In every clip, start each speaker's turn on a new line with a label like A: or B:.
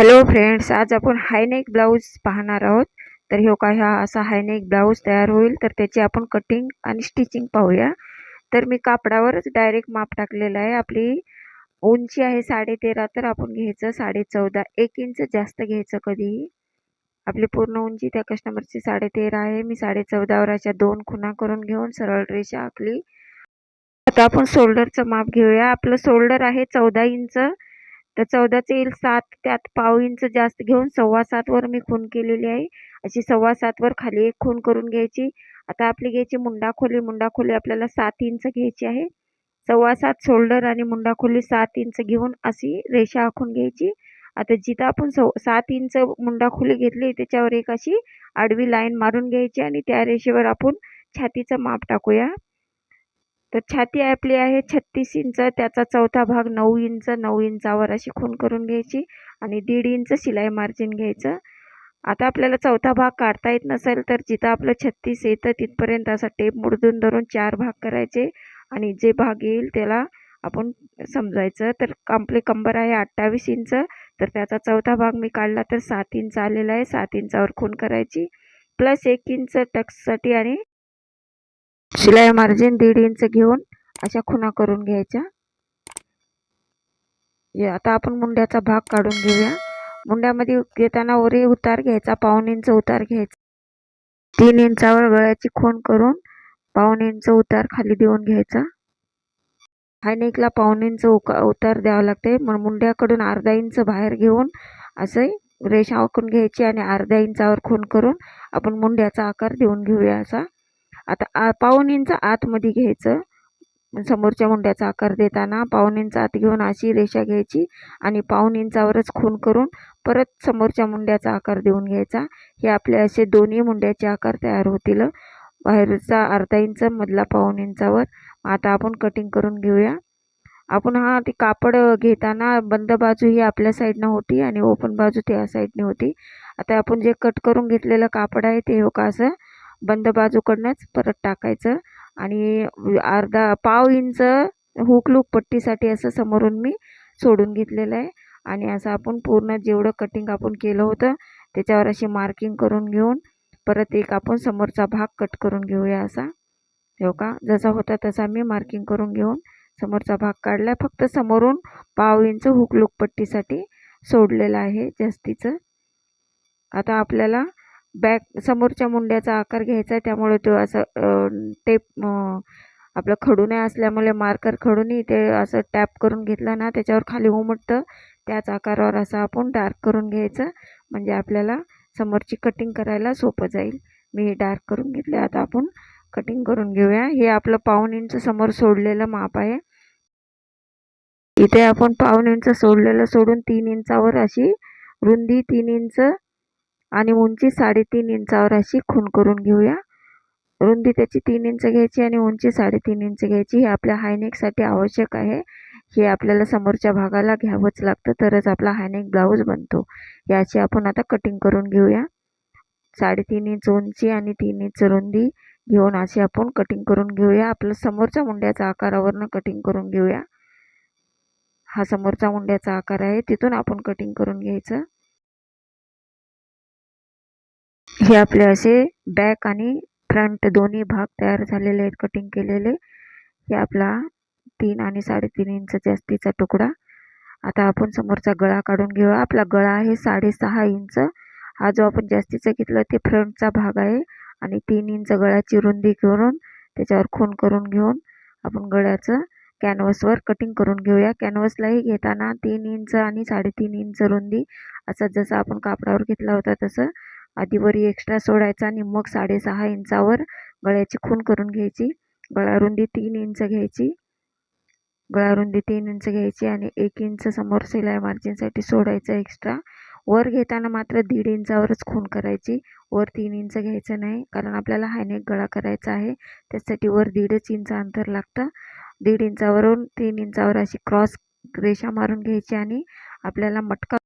A: Hello friends आज आपण हायनेक blouse पाहणार आहोत. तर हो काय ह्या असा हायनेक ब्लाऊज तयार होईल. तर त्याची आपण कटिंग आणि स्टिचिंग पाहूया. तर मी कापडावरच डायरेक्ट माप टाकलेलं आहे. आपली उंची आहे साडे तेरा तर आपण घ्यायचं साडे चौदा एक इंच जास्त घ्यायचं कधीही. आपली पूर्ण उंची त्या कस्टमरची साडे तेरा आहे. मी साडे चौदावर अशा दोन खुणा करून घेऊन सरळ रेषा आखली. आता आपण शोल्डरचं माप घेऊया. आपलं शोल्डर आहे चौदा इंच तर चौदाचं येईल सात त्यात पाव इंच जास्त घेऊन सव्वा सातवर मी खून केलेली आहे. अशी सव्वा सातवर खाली एक खून करून घ्यायची. आता आपली घ्यायची मुंडा खोली मुंडा खोली आपल्याला सात इंच घ्यायची आहे. सव्वा सात शोल्डर आणि मुंडा खोली सात इंच घेऊन अशी रेषा आखून घ्यायची. आता जिथं आपण सव सात इंच मुंडा खोली घेतली त्याच्यावर एक अशी आडवी लाईन मारून घ्यायची आणि त्या रेषेवर आपण छातीचं माप टाकूया. तर छाती आपली आहे छत्तीस इंच त्याचा चौथा भाग नऊ इंच नऊ इंचावर अशी खून करून घ्यायची आणि दीड इंच शिलाई मार्जिन घ्यायचं. आता आपल्याला चौथा भाग काढता येत नसेल तर जिथं आपलं छत्तीस येतं तिथपर्यंत असा टेप मुडदून धरून चार भाग करायचे आणि जे भाग येईल त्याला आपण समजायचं. तर आपले कंबर आहे अठ्ठावीस इंच तर त्याचा चौथा भाग मी काढला तर सात इंच आलेला आहे. सात इंचावर खून करायची. प्लस एक इंच टक्ससाठी आणि शिलाई मार्जिन दीड इंच घेऊन अशा खुणा करून घ्यायच्या. आता आपण मुंड्याचा भाग काढून घेऊया. मुंड्यामध्ये घेताना वरी उतार घ्यायचा पाऊन इंच उतार घ्यायचा. तीन इंचावर गळ्याची खूण करून पाऊन इंच उतार खाली देऊन घ्यायचा. हायनेकला पाऊन इंच उका उतार द्यावं लागते. मग मुंड्याकडून अर्धा इंच बाहेर घेऊन असे रेषा आखून घ्यायची आणि अर्ध्या इंचावर खूण करून आपण मुंड्याचा आकार देऊन घेऊया असा. आता आ पाऊन इंच आतमध्ये घ्यायचं. समोरच्या मुंड्याचा आकार देताना पाऊन इंच आत घेऊन अशी रेषा घ्यायची आणि पाऊन इंचावरच खून करून परत समोरच्या मुंड्याचा आकार देऊन घ्यायचा. हे आपले असे दोन्ही मुंड्याचे आकार तयार होतील. बाहेरचा अर्धा इंच मधला पाऊन इंचावर आता आपण कटिंग करून घेऊया. आपण हा ती कापड घेताना बंद बाजू ही आपल्या साईडनं होती आणि ओपन बाजू त्या साईडने होती. आता आपण जे कट करून घेतलेलं कापड आहे ते हो का असं? बंद बाजूकडनंच परत टाकायचं. आणि अर्धा पाव इंच हुक लूक पट्टीसाठी असं समोरून मी सोडून घेतलेलं आहे. आणि असं आपण पूर्ण जेवढं कटिंग आपण केलं होतं त्याच्यावर अशी मार्किंग करून घेऊन परत एक आपण समोरचा भाग कट करून घेऊया असा. हो का? जसा होता तसा मी मार्किंग करून घेऊन समोरचा भाग काढला. फक्त समोरून पाव इंच हुक लूक पट्टीसाठी सोडलेलं आहे जास्तीचं. आता आपल्याला बॅक समोरच्या मुंड्याचा आकार घ्यायचा आहे त्यामुळे तो असं टेप आपलं खडूने असल्यामुळे मार्कर खडूनही ते असं टॅप करून घेतलं ना त्याच्यावर खाली उमटतं. त्याच आकारावर असं आपण डार्क करून घ्यायचं. म्हणजे आपल्याला समोरची कटिंग करायला सोपं जाईल. मी हे डार्क करून घेतले आता आपण कटिंग करून घेऊया. हे आपलं पाऊन इंच समोर सोडलेलं माप आहे. इथे आपण पाऊन इंच सोडलेलं सोडून तीन इंचावर अशी रुंदी तीन इंच आणि उंची साडेतीन इंचावर अशी खून करून घेऊया. रुंदी त्याची तीन इंच घ्यायची आणि उंची साडेतीन इंच घ्यायची. हे आपल्या हायनेकसाठी आवश्यक आहे. हे आपल्याला समोरच्या भागाला घ्यावंच लागतं तरच आपला हायनेक ब्लाऊज बनतो. याची आपण आता कटिंग करून घेऊया. साडेतीन इंच उंची आणि तीन इंच रुंदी घेऊन अशी आपण कटिंग करून घेऊया. आपलं समोरच्या मुंड्याचा आकारावरनं कटिंग करून घेऊया. हा समोरचा मुंड्याचा आकार आहे. तिथून आपण कटिंग करून घ्यायचं. हे आपले असे बॅक आणि फ्रंट दोन्ही भाग तयार झालेले आहेत कटिंग केलेले. हे आपला तीन आणि साडेतीन इंच जास्तीचा तुकडा. आता आपण समोरचा गळा काढून घेऊया. आपला गळा आहे साडेसहा इंच हा जो आपण जास्तीचा घेतला ते फ्रंटचा भाग आहे. आणि तीन इंच गळ्याची रुंदी करून त्याच्यावर खून करून घेऊन आपण गळ्याचं कॅनव्हसवर कटिंग करून घेऊया. कॅनव्हसलाही घेताना तीन इंच आणि साडेतीन इंच रुंदी. असा जसं आपण कापडावर घेतला होता तसं आधी वरी एक्स्ट्रा सोडायचा आणि मग साडेसहा इंचावर गळ्याची खून करून घ्यायची. गळारुंदी तीन इंच घ्यायची. गळारुंदी तीन इंच घ्यायची आणि एक इंच समोर शिलाई मार्जिनसाठी सोडायचं एक्स्ट्रा वर घेताना मात्र दीड इंचावरच खून करायची. वर तीन इंच घ्यायचं नाही कारण आपल्याला हायनेक गळा करायचा आहे. त्यासाठी वर दीडच इंच अंतर लागतं. दीड इंचावरून तीन इंचावर अशी क्रॉस रेषा मारून घ्यायची आणि आपल्याला मटका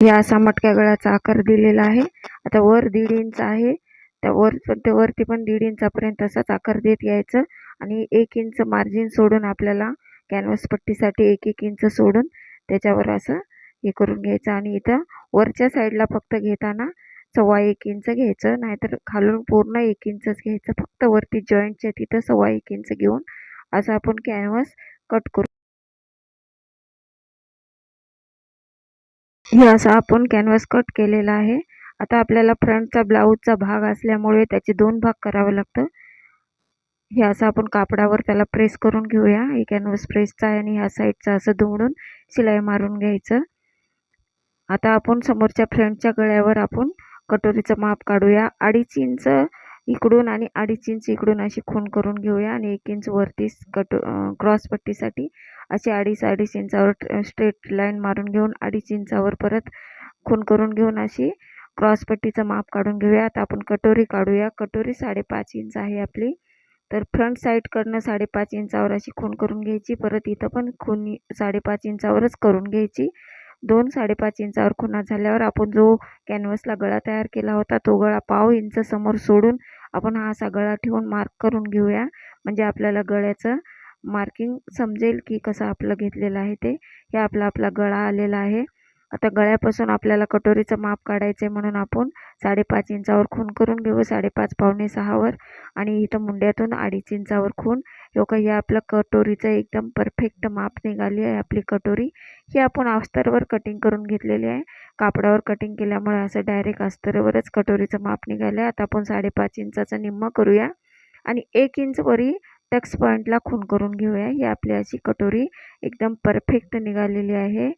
A: या असा मटक्या गळ्याचा आकार दिलेला आहे. आता वर दीड इंच आहे. त्या वर ते वरती पण दीड इंचापर्यंत असाच आकार देत यायचं आणि एक इंच मार्जिन सोडून आपल्याला कॅनव्हस पट्टीसाठी एक एक इंच सोडून त्याच्यावर असं हे करून घ्यायचं आणि इथं वरच्या साईडला फक्त घेताना सव्वा एक इंच घ्यायचं नाहीतर खालून पूर्ण एक इंचच घ्यायचं. फक्त वरती जॉईंटच्या तिथं सव्वा एक इंच घेऊन असं आपण कॅनव्हास कट करू. हे असं आपण कॅनव्हास कट केलेला आहे. आता आपल्याला फ्रंटचा ब्लाऊजचा भाग असल्यामुळे त्याचे दोन भाग करावे लागतं हे असं आपण कापडावर त्याला प्रेस करून घेऊया. हे कॅनव्हास प्रेसचा आहे आणि ह्या साईडचा असं दुमडून शिलाई मारून घ्यायचं. आता आपण समोरच्या फ्रंटच्या गळ्यावर आपण कटोरीचं माप काढूया. अडीच इंच इकडून आणि अडीच इंच इकडून अशी खून करून घेऊया आणि एक इंच वरती कट क्रॉस पट्टीसाठी अशी अडीच अडीच इंचावर स्ट्रेट लाईन मारून घेऊन अडीच इंचावर परत खून करून घेऊन अशी क्रॉस पट्टीचं माप काढून घेऊया. आता आपण कटोरी काढूया. कटोरी साडेपाच इंच आहे आपली. तर फ्रंट साईडकडनं साडेपाच इंचावर अशी खून करून घ्यायची. परत इथं पण खून साडेपाच इंचावरच करून घ्यायची. दोन साडेपाच इंचावर खुणा झाल्यावर आपण जो कॅनव्हसला गळा तयार केला होता तो गळा पाव इंच समोर सोडून आपण हा असा गळा ठेवून मार्क करून घेऊया. म्हणजे आपल्याला गळ्याचं मार्किंग समजेल की कसं आपलं घेतलेलं आहे ते. हे आपला आपला गळा आलेला आहे. आता गळ्यापासून आपल्याला कटोरीचं माप काढायचं आहे म्हणून आपण साडेपाच इंचावर खून करून घेऊ साडेपाच पावणे सहावर आणि इथं मुंड्यातून अडीच इंचावर खून. हो हे आपलं कटोरीचं एकदम परफेक्ट माप निघाली आहे आपली कटोरी. ही आपण अस्तरवर कटिंग करून घेतलेली आहे. कापडावर कटिंग केल्यामुळे असं डायरेक्ट अस्तरवरच कटोरीचं माप निघालं आहे आता आपण साडेपाच इंचाचं निम्म करूया आणि एक इंचवरी टक्स पॉईंटला खून करून घेऊया. ही आपली अशी कटोरी एकदम परफेक्ट निघालेली आहे.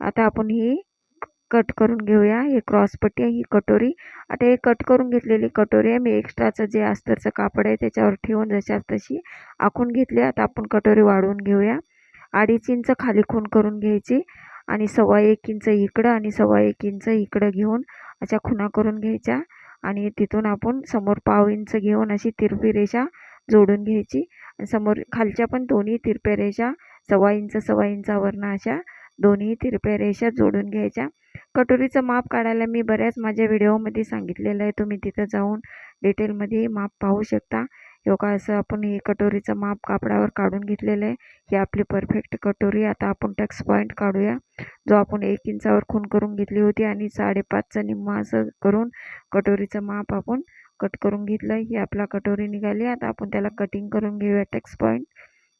A: आता आपण ही कट करून घेऊया. हे क्रॉसपट्टी आहे ही कटोरी. आता हे कट करून घेतलेली कटोरी आहे. मी एक्स्ट्राचं जे अस्तरचं कापड आहे त्याच्यावर ठेवून जशाच तशी आखून घेतली आता आपण कटोरी वाढवून घेऊया. अडीच इंच खाली खून करून घ्यायची आणि सव्वा एक इंच इकडं आणि सव्वा एक इंच इकडं घेऊन अशा खुणा करून घ्यायच्या. आणि तिथून आपण समोर पाव इंच घेऊन अशी तिरपी रेषा जोडून घ्यायची. समोर खालच्या पण दोन्ही तिरप्या रेषा सव्वा इंच सव्वा इंचावरनं अशा दोन्ही तिरप्या रेषा जोडून घ्यायच्या. कटोरीचं माप काढायला मी बऱ्याच माझ्या व्हिडिओमध्ये सांगितलेलं आहे. तुम्ही तिथं जाऊन डिटेलमध्ये माप पाहू शकता. योगा असं आपण हे कटोरीचं माप कापडावर काढून घेतलेलं आहे. ही आपली परफेक्ट कटोरी. आता आपण टक्स पॉईंट काढूया. जो आपण एक इंचावर खून करून घेतली होती आणि साडेपाचचं निम्मा असं करून कटोरीचं माप आपण कट करून घेतलं ही आपला कटोरी निघाली. आता आपण त्याला कटिंग करून घेऊया टक्स पॉईंट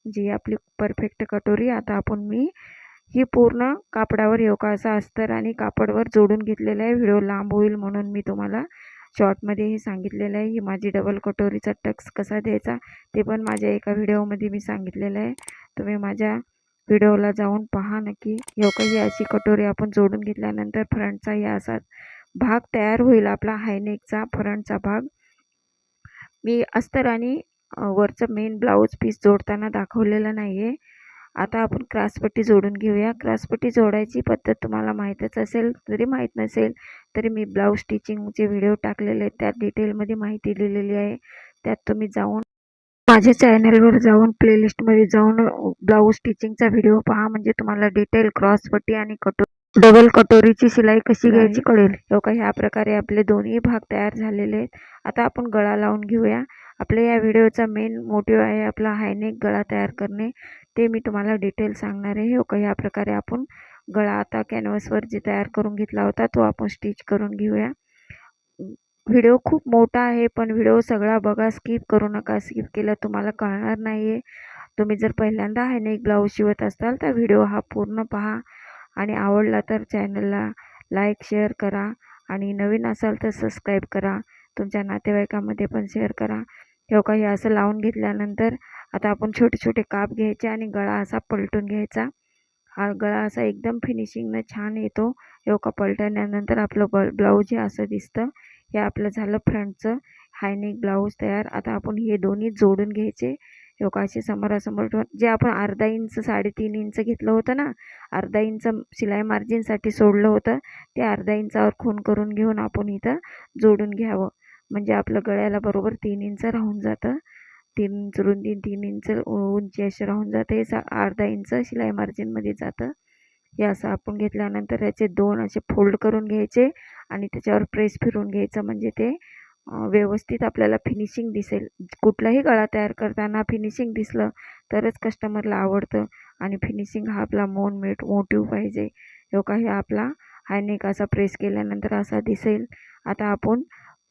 A: जी आपली परफेक्ट कटोरी. आता आपण मी ही पूर्ण कापडावर योगा असा अस्तर आणि कापडवर जोडून घेतलेलं आहे. व्हिडिओ लांब होईल म्हणून मी तुम्हाला शॉर्टमध्ये हे सांगितलेलं आहे. ही माझी डबल कटोरीचा टक्स कसा द्यायचा ते पण माझ्या एका व्हिडिओमध्ये मी सांगितलेलं आहे. तुम्ही माझ्या व्हिडिओला जाऊन पहा नक्की. योगा ही अशी कटोरी आपण जोडून घेतल्यानंतर फ्रंटचा या असा भाग तयार होईल. आपला हायनेकचा फ्रंटचा भाग. मी अस्तर आणि वरचं मेन ब्लाऊज पीस जोडताना दाखवलेलं नाही आहे आता आपण क्रासपट्टी जोडून घेऊया. क्रासपट्टी जोडायची पद्धत तुम्हाला माहीतच असेल. जरी माहीत नसेल तरी मी ब्लाऊज स्टिचिंगचे व्हिडिओ टाकलेले आहेत. त्यात डिटेलमध्ये माहिती दिलेली आहे. त्यात तुम्ही जाऊन माझ्या चॅनलवर जाऊन प्लेलिस्टमध्ये जाऊन ब्लाऊज स्टिचिंगचा व्हिडिओ पहा. म्हणजे तुम्हाला डिटेल क्रॉसपट्टी आणि कटो डबल कटोरीची शिलाई कशी घ्यायची कळेल. लोक ह्या प्रकारे आपले दोन्ही भाग तयार झालेले आहेत. आता आपण गळा लावून घेऊया. आपल्या या व्हिडिओचा मेन मोटिव्ह आहे आपला हायनेक गळा तयार करणे. ते मी तुम्हाला डिटेल सांगणार आहे. हो का? ह्या प्रकारे आपण गळा आता कॅनव्हसवर जे तयार करून घेतला होता. तो आपण स्टिच करून घेऊया. व्हिडिओ खूप मोठा आहे पण व्हिडिओ सगळा बघा. स्किप करू नका. स्किप केलं तुम्हाला कळणार नाही आहे तुम्ही जर पहिल्यांदा हायनेक ब्लाऊज शिवत असाल तर व्हिडिओ हा पूर्ण पहा. आणि आवडला तर चॅनलला लाईक शेअर करा. आणि नवीन असाल तर सबस्क्राईब करा. तुमच्या नातेवाईकामध्ये पण शेअर करा. हो तेव्हा काही असं लावून घेतल्यानंतर आता आपण छोटे छोटे काप घ्यायचे आणि गळा असा पलटून घ्यायचा. हा गळा असा एकदम फिनिशिंगनं छान येतो. एवका पलटण्यानंतर आपलं ब ब्लाऊज हे असं दिसतं. हे आपलं झालं फ्रंटचं. हायनेक ब्लाऊज तयार. आता आपण हे दोन्ही जोडून घ्यायचे. योगा समोरासमोर ठेवून. जे आपण अर्धा इंच साडेतीन इंच घेतलं होतं ना अर्धा इंच शिलाई मार्जिनसाठी सोडलं होतं ते अर्धा इंचावर खून करून घेऊन आपण इथं जोडून घ्यावं. म्हणजे आपलं गळ्याला बरोबर तीन इंच राहून जातं. तीन इंच रुंदी तीन इंच उंची असे राहून जाते. हे अर्धा इंच शिलाई मार्जिनमध्ये जातं. हे असं आपण घेतल्यानंतर याचे दोन असे फोल्ड करून घ्यायचे आणि त्याच्यावर प्रेस फिरून घ्यायचं. म्हणजे ते व्यवस्थित आपल्याला फिनिशिंग दिसेल. कुठलाही गळा तयार करताना फिनिशिंग दिसलं तरच कस्टमरला आवडतं आणि फिनिशिंग हा आपला मोन मेट मोटिव पाहिजे. हो काही आपला हायनेक असा प्रेस केल्यानंतर असा दिसेल. आता आपण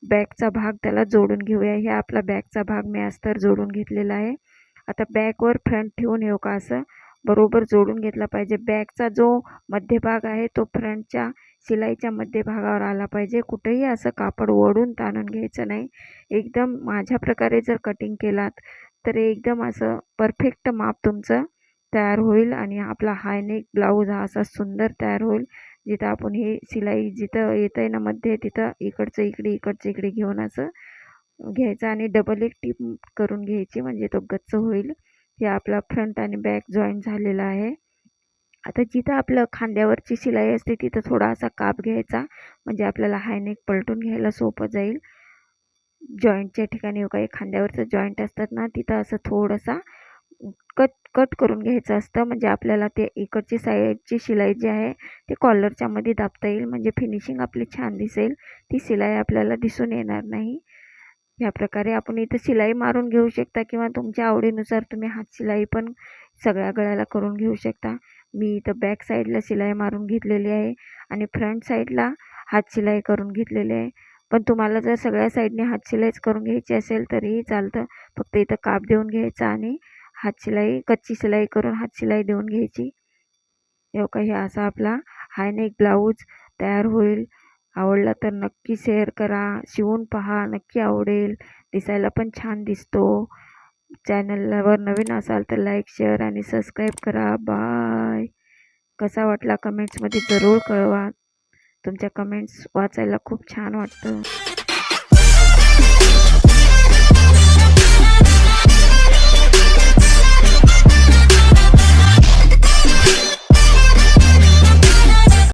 A: बॅकचा भाग त्याला जोडून घेऊया. हे आपला बॅकचा भाग मी अस्तर जोडून घेतलेला आहे. आता बॅकवर फ्रंट ठेवून येऊ का असं? बरोबर जोडून घेतला पाहिजे. बॅकचा जो मध्यभाग आहे तो फ्रंटच्या शिलाईच्या मध्यभागावर आला पाहिजे. कुठेही असं कापड ओढून ताणून घ्यायचं नाही. एकदम माझ्या प्रकारे जर कटिंग केलात तर एकदम असं परफेक्ट माप तुमचं तयार होईल आणि आपला हायनेक ब्लाऊज हा असा सुंदर तयार होईल. जिथं आपण ही शिलाई जिथं येतं आहे ना मध्ये तिथं इकडचं इकडे इकडचं इकडे घेऊन असं घ्यायचं आणि डबल एक टीप करून घ्यायची म्हणजे तो गच्च होईल. हे आपला फ्रंट आणि बॅक जॉईन झालेला आहे. आता जिथं आपलं खांद्यावरची शिलाई असते तिथं थोडा असा काप घ्यायचा म्हणजे आपल्याला हायनेक पलटून घ्यायला सोपं जाईल. जॉईंटच्या ठिकाणी हो, काही खांद्यावरचं जॉईंट असतात ना तिथं असं थोडंसा कट कट करून घ्यायचं असतं. म्हणजे आपल्याला ते इकडची साईडची शिलाई जी आहे ते कॉलरच्यामध्ये दाबता येईल. म्हणजे फिनिशिंग आपली छान दिसेल. ती शिलाई आपल्याला दिसून येणार नाही. ह्या प्रकारे आपण इथं शिलाई मारून घेऊ शकता किंवा तुमच्या आवडीनुसार तुम्ही हात शिलाई पण सगळ्या गळ्याला करून घेऊ शकता. मी इथं बॅक साईडला शिलाई मारून घेतलेली आहे आणि फ्रंट साईडला हात शिलाई करून घेतलेली आहे. पण तुम्हाला जर सगळ्या साईडने हात शिलाईच करून घ्यायची असेल तरीही चालतं. फक्त इथं काप देऊन घ्यायचा आणि हात शिलाई कच्ची शिलाई करून हात शिलाई देऊन घ्यायची. एवढा काही असा आपला हायनेक ब्लाऊज तयार होईल. आवडला तर नक्की शेअर करा शिवून पहा नक्की आवडेल. दिसायला पण छान दिसतो. चॅनलवर नवीन असाल तर लाईक शेअर आणि सबस्क्राईब करा. बाय कसा वाटला कमेंट्समध्ये जरूर कळवा. तुमच्या कमेंट्स वाचायला खूप छान वाटतं.